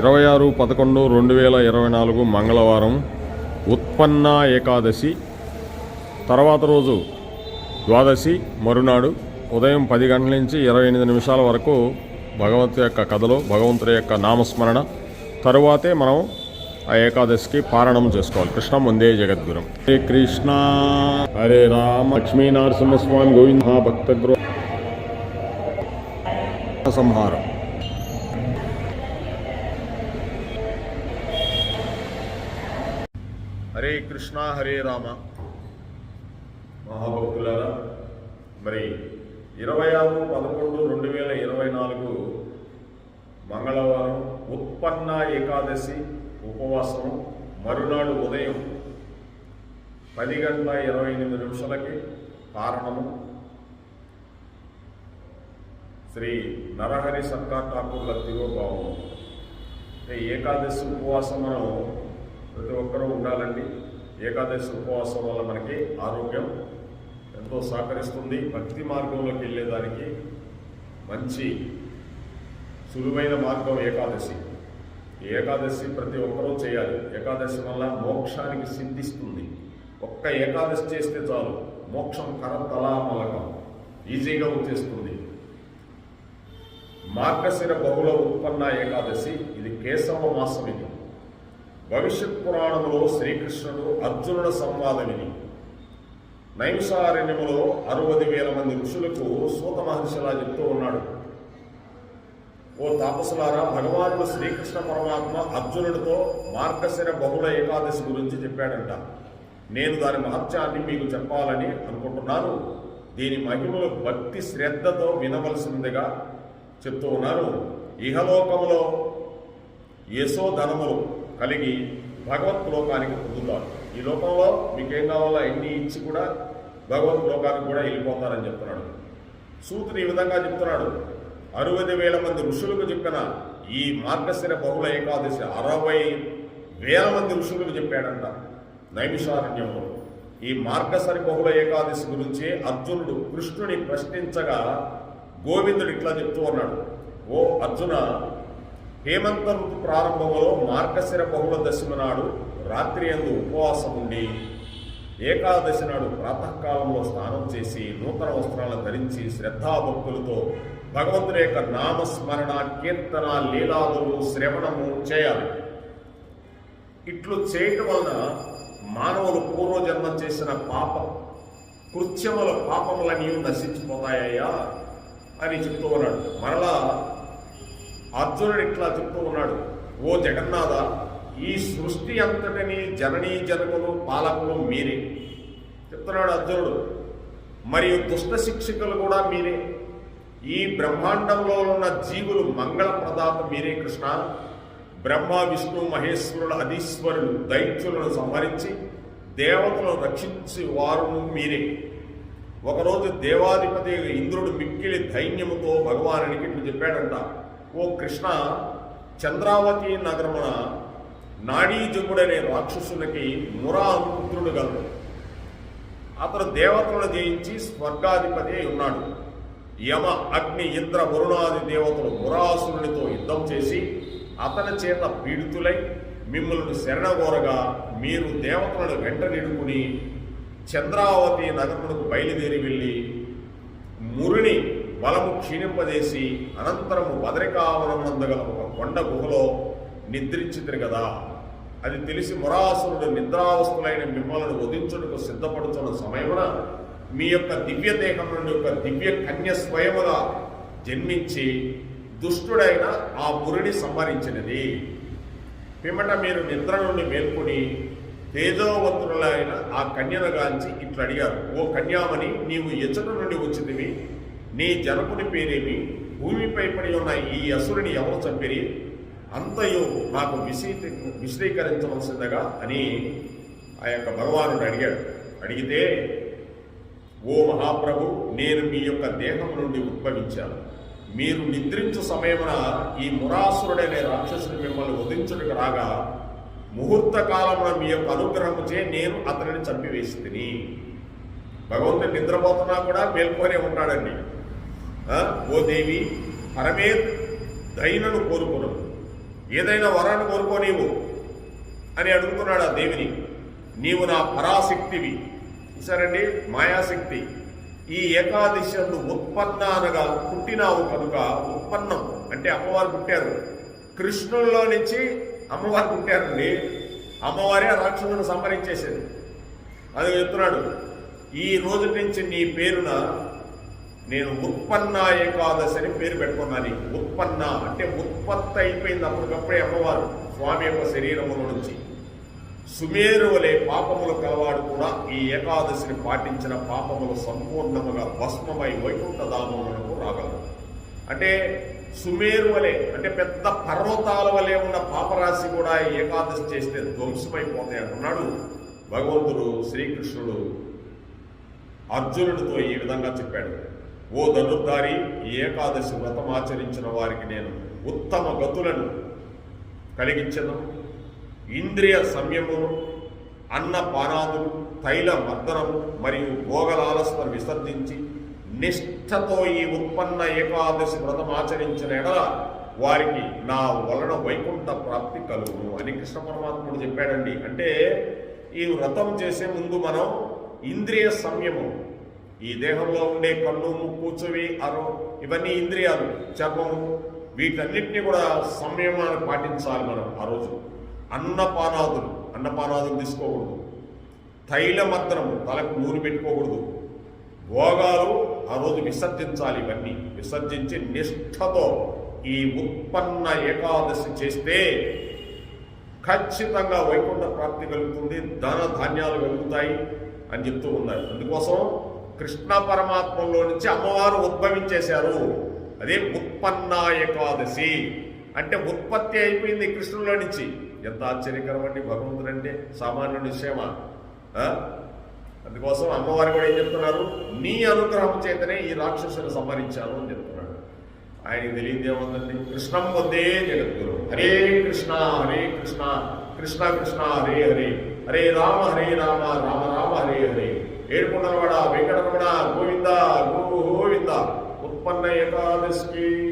ఇరవై ఆరు పదకొండు రెండు వేల ఇరవై నాలుగు మంగళవారం ఉత్పన్న ఏకాదశి. తర్వాత రోజు ద్వాదశి మరునాడు ఉదయం పది గంటల నుంచి ఇరవై ఎనిమిది నిమిషాల వరకు భగవంతు యొక్క కథలో భగవంతుడి యొక్క నామస్మరణ. తరువాతే మనం ఆ ఏకాదశికి పారణం చేసుకోవాలి. కృష్ణ ముందే జగద్గురం. హరే కృష్ణ హరే రామ లక్ష్మీ నరసింహస్వామి గోవింద భక్తగ్రో సంహారం. హరే కృష్ణ హరే రామ. మహాభక్తులారా మరి ఇరవై ఆరు పదకొండు రెండు వేల ఇరవై నాలుగు మంగళవారం ఉత్పన్న ఏకాదశి ఉపవాసం మరునాడు ఉదయం పది గంటల ఇరవై ఎనిమిది నిమిషాలకి కారణము శ్రీ నరహరి సర్కార్ ఠాకూర్ల తిరోభావం ఏకాదశి ఉపవాసం మనం ప్రతి ఒక్కరూ ఉండాలండి. ఏకాదశి ఉపవాసం వల్ల మనకి ఆరోగ్యం ఎంతో సహకరిస్తుంది. భక్తి మార్గంలోకి వెళ్ళేదానికి మంచి సులువైన మార్గం ఏకాదశి. ఏకాదశి ప్రతి ఒక్కరూ చేయాలి. ఏకాదశి వల్ల మోక్షానికి సిద్ధిస్తుంది. ఒక్క ఏకాదశి చేస్తే చాలు. మోక్షం కరతలామలకం ఈజీగా వచ్చేస్తుంది. మార్గశిర బహుళ ఉత్పన్న ఏకాదశి. ఇది కేశవ మాసం ఇది. భవిష్యత్ పురాణంలో శ్రీకృష్ణుడు అర్జునుల సంవాదం ఇది నైంసారణ్యములో అరవది వేల మంది ఋషులకు సూత మహర్షిలా చెప్తూ ఉన్నాడు. ఓ తాపసులారా భగవానుడు శ్రీకృష్ణ పరమాత్మ అర్జునుడితో మార్గశిర బహుళ ఏకాదశి గురించి చెప్పాడంట. నేను దాని మహత్యాన్ని మీకు చెప్పాలని అనుకుంటున్నాను. దీని మహిమలు భక్తి శ్రద్ధతో వినవలసిందిగా చెప్తూ ఉన్నారు. ఇహలోకములో యశోధనములు కలిగి భగవత్ లోకానికి పొందుతారు. ఈ లోకంలో మీకేం కావాలో అన్ని ఇచ్చి కూడా భగవత్ లోకానికి కూడా వెళ్ళిపోతారని చెప్తున్నాడు. సూతుడు ఈ విధంగా చెప్తున్నాడు. అరవై వేల మంది ఋషులకు చెప్పిన ఈ మార్గశిర బహుళ ఏకాదశి అరవై వేల మంది ఋషులకు చెప్పాడంట నైమిషారణ్యంలో. ఈ మార్గశరి బహుళ ఏకాదశి గురించి అర్జునుడు కృష్ణుని ప్రశ్నించగా గోవిందుడు ఇట్లా చెప్తూ ఉన్నాడు. ఓ అర్జున హేమంత ఋతు ప్రారంభంలో మార్గశిర బహుళ దశమి నాడు రాత్రి అందు ఉపవాసం ఉండి ఏకాదశి నాడు ప్రాతకాలంలో స్నానం చేసి నూతన వస్త్రాలను ధరించి శ్రద్ధాభక్తులతో భగవంతుని యొక్క నామస్మరణ కీర్తన లీలాదులు శ్రవణము చేయాలి. ఇట్లు చేయటం వలన మానవులు పూర్వజన్మ చేసిన పాప కృత్యముల పాపములన్నీ నశించిపోతాయ్యా అని చెప్తూ ఉన్నాడు. మరలా అర్జునుడు ఇట్లా చెప్తూ ఉన్నాడు ఓ జగన్నాథ ఈ సృష్టి అంతటిని జననీ జనకులు పాలకులు మీరే. చెప్తున్నాడు అర్జునుడు మరియు దుష్ట శిక్షకులు కూడా మీరే. ఈ బ్రహ్మాండంలో ఉన్న జీవులు మంగళ ప్రదాత మీరే కృష్ణ. బ్రహ్మ విష్ణు మహేశ్వరుల అధీశ్వరులు దైత్యులను సంహరించి దేవతలను రక్షించి వారును మీరే. ఒకరోజు దేవాధిపతి ఇంద్రుడు మిక్కిలి ధైన్యముతో భగవానునికి ఇట్లు చెప్పాడంట ఓ కృష్ణ చంద్రావతి నగరమున నాడీజముడనే రాక్షసునికి మురాపుత్రుడు గలడు. అతడు దేవతలను జయించి స్వర్గాధిపతి అయి ఉన్నాడు. యమ అగ్ని ఇంద్ర వరుణాది దేవతలు మురాసురునితో యుద్ధం చేసి అతని చేత పీడితులై మిమ్మల్ని శరణగోరగా మీరు దేవతలను వెంట నిడుకుని చంద్రావతి నగరమునకు బయలుదేరి వెళ్ళి మురిని బలము క్షీణింపజేసి అనంతరము బదరికావనమందగల ఒక కొండ గుహలో నిద్రించింది కదా అది తెలిసి మురాసురుడు నిద్రావస్తులైన మిమ్మల్ని వధించుటకు సిద్ధపడుతున్న సమయమున మీ యొక్క దివ్య దేహం నుండి ఒక దివ్య కన్య స్వయముగా జన్మించి దుష్టుడైన ఆ మురిని సంహరించినది. పిమ్మట మీరు నిద్ర నుండి మేల్కొని తేజోవంతులైన ఆ కన్యను గాంచి ఇట్లు అడిగారు ఓ కన్యామని నీవు ఎచ్చట నుండి వచ్చితివి. నీ జనపుని పేరేమి? భూమిపై పడి ఉన్న ఈ అసురుని ఎవరు చంపిరి? అంతయు నాకు విశీ విశ్రీకరించవలసిందగా అని ఆ యొక్క భగవానుడు అడిగాడు. అడిగితే ఓ మహాప్రభు నేను మీ యొక్క దేహం నుండి ఉద్భవించాను. మీరు నిద్రించు సమయమున ఈ మురాసురుడనే రాక్షసుడు మిమ్మల్ని వధించుటకు రాగా ముహూర్త కాలంలో మీ యొక్క అనుగ్రహముచే నేను అతనిని చంపివేసి తిని. భగవంతుడు నిద్రపోతున్నా కూడా మేల్కొనే ఉన్నాడండి. ఓ దేవి పరమే దైనను కోరుకున్నావు ఏదైనా వరాన్ని కోరుకోనీవు అని అడుగుతున్నాడు ఆ దేవిని. నీవు నా పరాశక్తివి. చూసారండి మాయాశక్తి. ఈ ఏకాదశి ఉత్పన్న అనగా పుట్టినావు కనుక ఉత్పన్నం. అంటే అమ్మవారు పుట్టారు. కృష్ణుల్లో నుంచి అమ్మవారు పుట్టారండి. అమ్మవారే ఆ రాక్షసులను సంహరించేసేది. అది చెప్తున్నాడు. ఈ రోజు నుంచి నీ పేరున నేను ఉత్పన్న ఏకాదశి అని పేరు పెట్టుకున్నాను. ఉత్పన్న అంటే ఉత్పత్తి అయిపోయింది అప్పటికప్పుడే అమ్మవారు స్వామి యొక్క శరీరముల నుంచి. సుమేరు వలె పాపములు కలవాడు కూడా ఈ ఏకాదశిని పాటించిన పాపములు సంపూర్ణముగా భస్మమై వైకుంఠధామములకు రాగలరు. అంటే సుమేరు వలె అంటే పెద్ద పర్వతాల వలె ఉన్న పాపరాశి కూడా ఈ ఏకాదశి చేస్తే ధ్వంసమైపోతాయి అంటున్నాడు భగవంతుడు శ్రీకృష్ణుడు. అర్జునుడితో ఈ విధంగా చెప్పాడు. ఓ ధనుర్ధారి ఈ ఏకాదశి వ్రతం ఆచరించిన వారికి నేను ఉత్తమ గతులను కలిగించను. ఇంద్రియ సంయమము అన్న పానాదులు తైల మర్దనము మరియు భోగలాలస్వను విసర్జించి నిష్ఠతో ఈ ఉత్పన్న ఏకాదశి వ్రతం ఆచరించిన ఎడల వారికి నా వలన వైకుంఠ ప్రాప్తి కలుగును అని కృష్ణ పరమాత్ముడు చెప్పాడండి. అంటే ఈ వ్రతం చేసే ముందు మనం ఇంద్రియ సంయమం ఈ దేహంలో ఉండే కళ్ళు ముక్కు చెవి అరో ఇవన్నీ ఇంద్రియాలు చర్మము వీటన్నిటిని కూడా సంయమాన్ని పాటించాలి మనం ఆ రోజు. అన్నపానాదులు అన్నపానాదులు తీసుకోకూడదు. తైలమర్దనము తలకు నూనె పెట్టుకోకూడదు. భోగాలు ఆ రోజు విసర్జించాలి ఇవన్నీ. విసర్జించి నిష్ఠతో ఈ ఉత్పన్న ఏకాదశి చేస్తే ఖచ్చితంగా వైకుంఠ ప్రాప్తి కలుగుతుంది ధన ధాన్యాలు కలుగుతాయి అని చెప్తూ ఉన్నారు. అందుకోసం కృష్ణ పరమాత్మలో నుంచి అమ్మవారు ఉద్భవించేశారు. అదే ఉత్పన్న ఏకాదశి. అంటే ఉత్పత్తి అయిపోయింది కృష్ణులో నుంచి. ఎంత ఆశ్చర్యకరం అండి భగవంతుడు అంటే సామాన్యుడి విషయమా అందుకోసం అమ్మవారు కూడా ఏం చెప్తున్నారు? నీ అనుగ్రహం చేతనే ఈ రాక్షసుని సంహరించాను అని చెప్తున్నాడు. ఆయనకి తెలియదు ఏముందండి? కృష్ణం పొందే జగద్గురు. హరే కృష్ణ హరే కృష్ణ కృష్ణ కృష్ణ హరే హరే. హరే రామ హరే రామ రామ రామ హరే హరే. ఏడుకొండలవాడ వెంకటరమణ గోవింద గోవింద. ఉత్పన్న ఏకాదశికి.